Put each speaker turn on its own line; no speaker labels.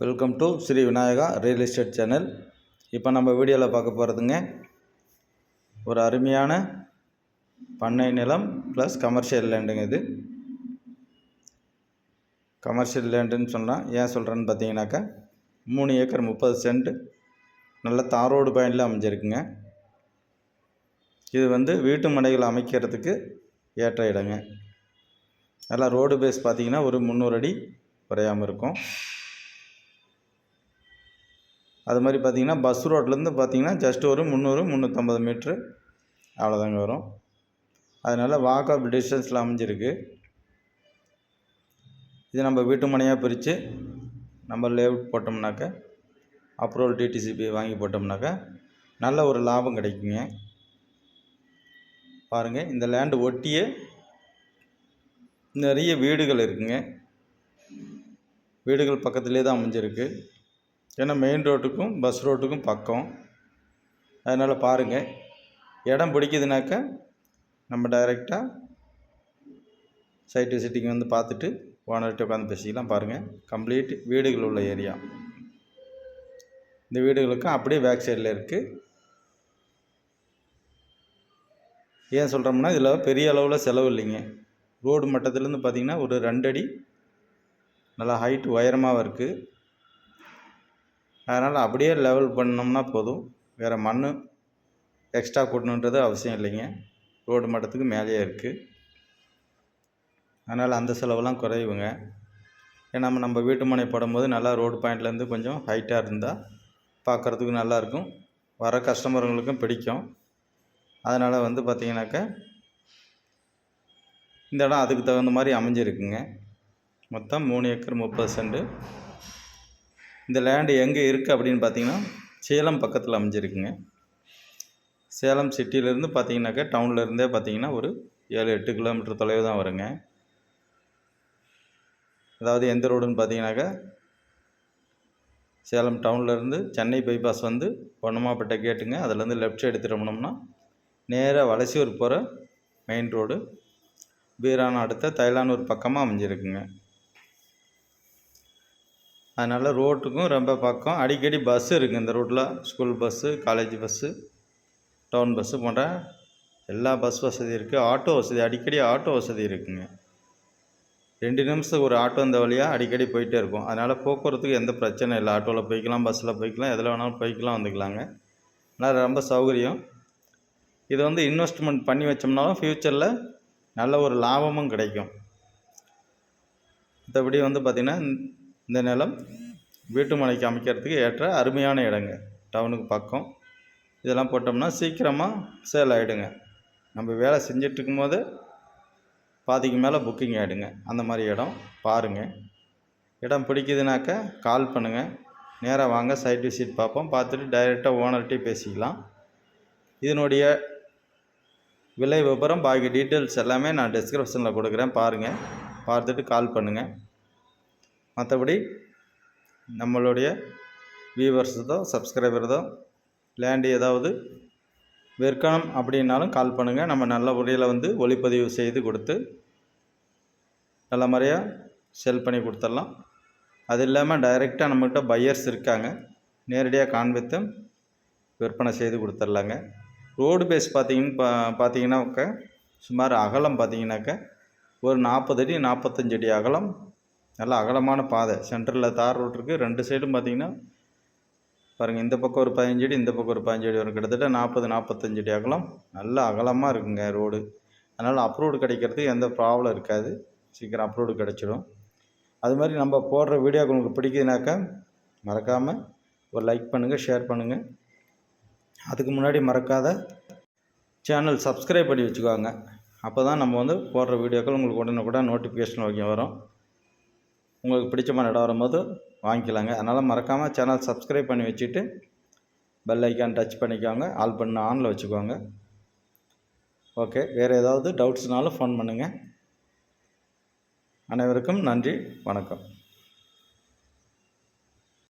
Welcome to Sri Vinayaka real estate channel இப்போ நம்ம வீடியோவில் பார்க்க போகிறதுங்க ஒரு அருமையான பண்ணை நிலம் ப்ளஸ் கமர்ஷியல் லேண்டுங்க இது. கமர்ஷியல் லேண்டுன்னு சொன்னால் ஏன் சொல்கிறேன்னு பார்த்தீங்கன்னாக்கா மூணு ஏக்கர் முப்பது சென்ட் நல்ல தாரோடு பாயிண்டில் அமைஞ்சிருக்குங்க. இது வந்து வீட்டு மனைகள் அமைக்கிறதுக்கு ஏற்ற இடங்க. நல்லா ரோடு பேஸ் பார்த்தீங்கன்னா ஒரு முந்நூறு அடி குறையாமல் இருக்கும். அது மாதிரி பார்த்தீங்கன்னா பஸ் ரோட்லேருந்து பார்த்தீங்கன்னா ஜஸ்ட் ஒரு முந்நூறு முந்நூற்றம்பது மீட்ரு அவ்வளோதாங்க வரும். அதனால் வாக்கப் டிஸ்டன்ஸில் அமைஞ்சிருக்கு. இது நம்ம வீட்டு மனையாக பிரித்து நம்ம லேவுட் போட்டோம்னாக்க அப்ரூவல் டிடிசிபி வாங்கி போட்டோம்னாக்கா நல்ல ஒரு லாபம் கிடைக்குங்க. பாருங்கள் இந்த லேண்டு ஒட்டியே நிறைய வீடுகள் இருக்குங்க. வீடுகள் பக்கத்துலேயே தான் அமைஞ்சிருக்கு. ஏன்னா மெயின் ரோட்டுக்கும் பஸ் ரோட்டுக்கும் பக்கம். அதனால் பாருங்கள் இடம் பிடிக்குதுனாக்கா நம்ம டைரெக்டாக சைட் விசிட்டிங் வந்து பார்த்துட்டு ஓனர்கிட்ட உட்காந்து பேசிக்கலாம் பாருங்கள் கம்ப்ளீட் வீடுகள் உள்ள ஏரியா இந்த வீடுகளுக்கும் அப்படியே பேக் சைடில் இருக்குது ஏன் சொல்கிறோம்னா இதில் பெரிய அளவில் செலவு இல்லைங்க. ரோடு மட்டத்துலேருந்து பார்த்திங்கன்னா ஒரு ரெண்டடி நல்லா ஹைட் உயரமாகவும் இருக்குது அதனால் அப்படியே லெவல் பண்ணோம்னா போதும். வேறு மண் எக்ஸ்ட்ரா கூட்டணுன்றது அவசியம் இல்லைங்க. ரோடு மட்டத்துக்கு மேலேயே இருக்குது அதனால் அந்த செலவெல்லாம் குறைவுங்க. ஏன்னா நம்ம நம்ம வீட்டு மனை போடும்போது நல்லா ரோடு பாயிண்ட்லேருந்து கொஞ்சம் ஹைட்டாக இருந்தால் பார்க்குறதுக்கு நல்லாயிருக்கும் வர கஸ்டமருங்களுக்கும் பிடிக்கும். அதனால் வந்து பார்த்திங்கனாக்கா இந்த இடம் அதுக்கு தகுந்த மாதிரி அமைஞ்சிருக்குங்க. மொத்தம் மூணு ஏக்கர் முப்பது சென்ட்டு இந்த லேண்டு எங்கே இருக்குது அப்படின்னு பார்த்தீங்கன்னா சேலம் பக்கத்தில் அமைஞ்சிருக்குங்க. சேலம் சிட்டியிலேருந்து பார்த்தீங்கன்னாக்கா டவுன்லேருந்தே பார்த்தீங்கன்னா ஒரு ஏழு எட்டு கிலோமீட்டர் தொலைவு தான் வருங்க. அதாவது எந்த ரோடுன்னு பார்த்தீங்கன்னாக்கா சேலம் டவுன்லேருந்து சென்னை பைபாஸ் வந்து பொன்னமாப்பேட்டை கேட்டுங்க அதுலேருந்து லெஃப்ட் சைடு திரும்பினோம்னா நேராக வலசியூர் போகிற மெயின் ரோடு பீரான அடுத்த தைலானூர் பக்கமாக அமைஞ்சிருக்குங்க. அதனால் ரோட்டுக்கும் ரொம்ப பக்கம். அடிக்கடி பஸ்ஸு இருக்குது இந்த ரூட்டில் school bus college bus town bus போன்ற எல்லா பஸ் வசதி இருக்குது ஆட்டோ வசதி அடிக்கடி ஆட்டோ வசதி இருக்குங்க. ரெண்டு நிமிஷத்துக்கு ஒரு ஆட்டோ இந்த வழியாக அடிக்கடி போயிட்டே இருக்கும். அதனால் போக்குவரத்துக்கு எந்த பிரச்சனை இல்லை. ஆட்டோவில் போய்க்கலாம் பஸ்ஸில் போய்க்கலாம் எதில் வேணாலும் போய்க்கலாம் வந்துக்கலாங்க. ஆனால் ரொம்ப சௌகரியம். இது வந்து இன்வெஸ்ட்மெண்ட் பண்ணி வச்சோம்னாலும் ஃப்யூச்சரில் நல்ல ஒரு லாபமும் கிடைக்கும். மற்றபடி வந்து பார்த்திங்கன்னா இந்த நிலம் வீட்டு மனைக்கு அமைக்கிறதுக்கு ஏற்ற அருமையான இடங்க. டவுனுக்கு பக்கம். இதெல்லாம் போட்டோம்னா சீக்கிரமாக சேல் ஆகிடுங்க நம்ம வேலை செஞ்சிட்ருக்கும் போது பாதிக்கு மேலே புக்கிங் ஆகிடுங்க அந்த மாதிரி இடம் பாருங்கள் இடம் பிடிக்குதுனாக்க கால் பண்ணுங்கள் நேராக வாங்க சைட் விசிட் பார்ப்போம். பார்த்துட்டு டைரெக்டாக ஓனர்கிட்டே பேசிக்கலாம். இதனுடைய விலை விவரம் பாக்கி டீட்டெயில்ஸ் எல்லாமே நான் டிஸ்கிரிப்ஷனில் கொடுக்குறேன். பாருங்கள் பார்த்துட்டு கால் பண்ணுங்கள் மற்றபடி நம்மளுடைய வியூவர்ஸ் தான் சப்ஸ்கிரைபர் தான் லேண்டு ஏதாவது விற்கணும் அப்படின்னாலும் கால் பண்ணுங்கள் நம்ம நல்ல முறையில் வந்து ஒளிப்பதிவு செய்து கொடுத்து நல்ல முறையாக செல் பண்ணி கொடுத்துடலாம். அது இல்லாமல் டைரெக்டாக நம்மகிட்ட பையர்ஸ் இருக்காங்க. நேரடியாக காண்பித்து விற்பனை செய்து கொடுத்துர்லாங்க ரோடு பேஸ் பார்த்தீங்கன்னு பா பார்த்தீங்கன்னாக்க சுமார் அகலம் பார்த்தீங்கன்னாக்க ஒரு நாற்பது அடி நாற்பத்தஞ்சு அடி அகலம் நல்லா அகலமான பாதை. சென்டரில் தார் ரோட் இருக்குது ரெண்டு சைடும் பார்த்தீங்கன்னா பாருங்கள் இந்த பக்கம் ஒரு பதினஞ்சு அடி இந்த பக்கம் ஒரு பதினஞ்சு அடி வரும். கிட்டத்தட்ட நாற்பது நாற்பத்தஞ்சு அடி அகலம். நல்லா அகலமாக இருக்குங்க ரோடு அதனால் அப்ரூவ்டு கிடைக்கிறதுக்கு எந்த ப்ராப்ளம் இருக்காது. சீக்கிரம் அப்ரூவ்டு கிடச்சிடும். அது மாதிரி நம்ம போடுற வீடியோ உங்களுக்கு பிடிக்குதுனாக்கா மறக்காமல் ஒரு லைக் பண்ணுங்கள் ஷேர் பண்ணுங்கள் அதுக்கு முன்னாடி மறக்காத சேனல் சப்ஸ்கிரைப் பண்ணி வச்சுக்கோங்க. அப்போ தான் நம்ம வந்து போடுற வீடியோக்கள் உங்களுக்கு உடனே கூட நோட்டிஃபிகேஷன் ஓகே வரும். உங்களுக்கு பிடிச்சமான இடம் வரும்போது வாங்கிக்கலாங்க. அதனால் மறக்காமல் சேனல் சப்ஸ்கிரைப் பண்ணி வச்சுட்டு பெல் ஐக்கான் டச் பண்ணிக்கோங்க. ஆல் பண்ண ஆனில் வச்சுக்கோங்க. ஓகே வேறு ஏதாவது டவுட்ஸ்னாலும் ஃபோன் பண்ணுங்கள் அனைவருக்கும் நன்றி வணக்கம்.